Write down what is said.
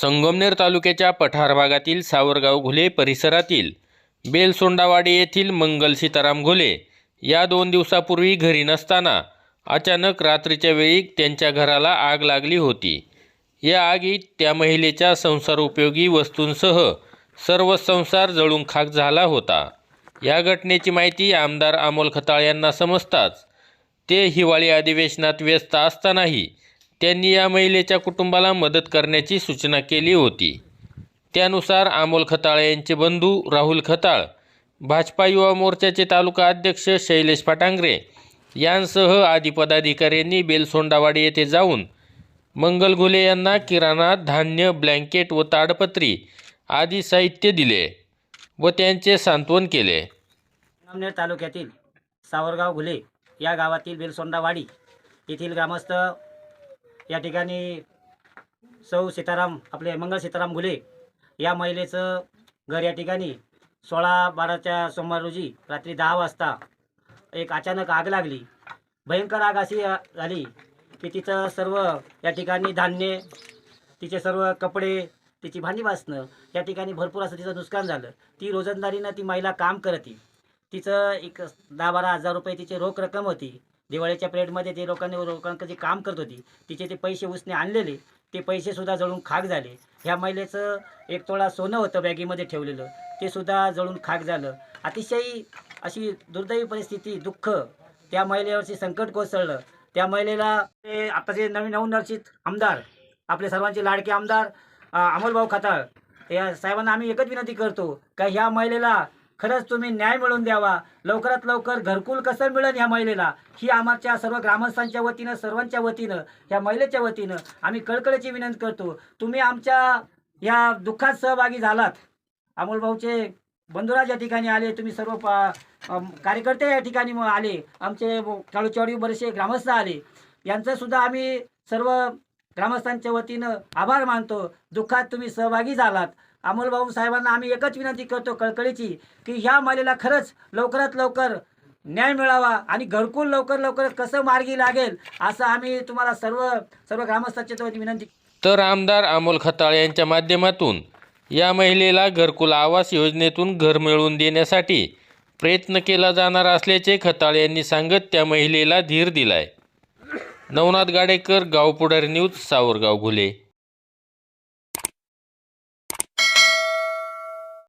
संगमनेर तालुक्याच्या पठार भागातील सावरगाव घुले परिसरातील बेलसोंडावाडी येथील मंगल सीताराम घुले या दोन दिवसापूर्वी घरी नसताना अचानक रात्रीच्या वेळी त्यांच्या घराला आग लागली होती. या आगीत त्या महिलेच्या संसारोपयोगी वस्तूंसह सर्व संसार जळून खाक झाला होता. या घटनेची माहिती आमदार अमोल खताळ यांना समजताच ते हिवाळी अधिवेशनात व्यस्त असतानाही त्यांनी या महिलेच्या कुटुंबाला मदत करण्याची सूचना केली होती. त्यानुसार अमोल खताळ यांचे बंधू राहुल खताळ भाजपा युवा मोर्चाचे तालुका अध्यक्ष शैलेश पाटांगरे यांसह आदी पदाधिकाऱ्यांनी बेलसोंडावाडी येथे जाऊन मंगल घुले यांना किराणा धान्य ब्लँकेट व ताडपत्री आदी साहित्य दिले व त्यांचे सांत्वन केले. नामनेर तालुक्यातील सावरगाव घुले या गावातील बेलसोंडावाडी येथील ग्रामस्थ या ठिकाणी सौ सीताराम आपले मंगल सीताराम घुले या महिलेचं घर या ठिकाणी सोळा बाराच्या सोमवार रोजी रात्री दहा वाजता एक अचानक आग लागली. भयंकर आग अशी झाली की तिचं सर्व या ठिकाणी धान्य तिचे सर्व कपडे तिची भांडी वाचणं या ठिकाणी भरपूर असं तिचं नुकसान झालं. ती रोजंदारीनं ती महिला काम करते तिचं एक दहा बारा हजार रुपये तिची रोख रक्कम होती. दिवाळीच्या पिरियडमध्ये ते लोकांनी लोकांकडे काम करत होती तिचे ते पैसे उसने आणलेले ते पैसेसुद्धा जळून खाक झाले. ह्या महिलेचं एक तोळा सोनं होतं बॅगेमध्ये ठेवलेलं ते सुद्धा जळून खाक झालं. अतिशय अशी दुर्दैवी परिस्थिती दुःख त्या महिलेवरची संकट कोसळलं. त्या महिलेला ते आता जे नवीन नवनर्चित आमदार आपले सर्वांचे लाडके आमदार अमोलभाऊ खताळ या साहेबांना आम्ही एकच विनंती करतो का ह्या महिलेला खरंच तुम्ही न्याय मिळवून द्यावा. लवकरात लवकर घरकुल कसं मिळेल ह्या महिलेला? ही आमच्या सर्व ग्रामस्थांच्या वतीनं सर्वांच्या वतीनं ह्या महिलेच्या वतीनं आम्ही कळकळीची विनंती करतो. तुम्ही आमच्या या दुःखात सहभागी झालात. अमोलभाऊचे बंधुराज या ठिकाणी आले तुम्ही सर्व पा कार्यकर्ते या ठिकाणी आले आमचे काळूचवाडी बरेचसे ग्रामस्थ आले. यांचंसुद्धा आम्ही सर्व ग्रामस्थांच्या वतीनं आभार मानतो. दुःखात तुम्ही सहभागी झालात. अमोलभाऊ साहेबांना आम्ही एकच विनंती करतो कळकळीची की ह्या मालेला खरंच लवकरात लवकर न्याय मिळावा आणि घरकुल लवकर लवकर कसं मार्गी लागेल असं आम्ही तुम्हाला सर्व सर्व ग्रामस्थांच्या वतीने विनंती तर आमदार अमोल खताळ यांच्या माध्यमातून या महिलेला घरकुल आवास योजनेतून घर मिळवून देण्यासाठी प्रयत्न केला जाणार असल्याचे खताळ यांनी सांगत त्या महिलेला धीर दिलाय. नवनाथ गाडेकर गावपुढारी न्यूज सावरगाव घुले.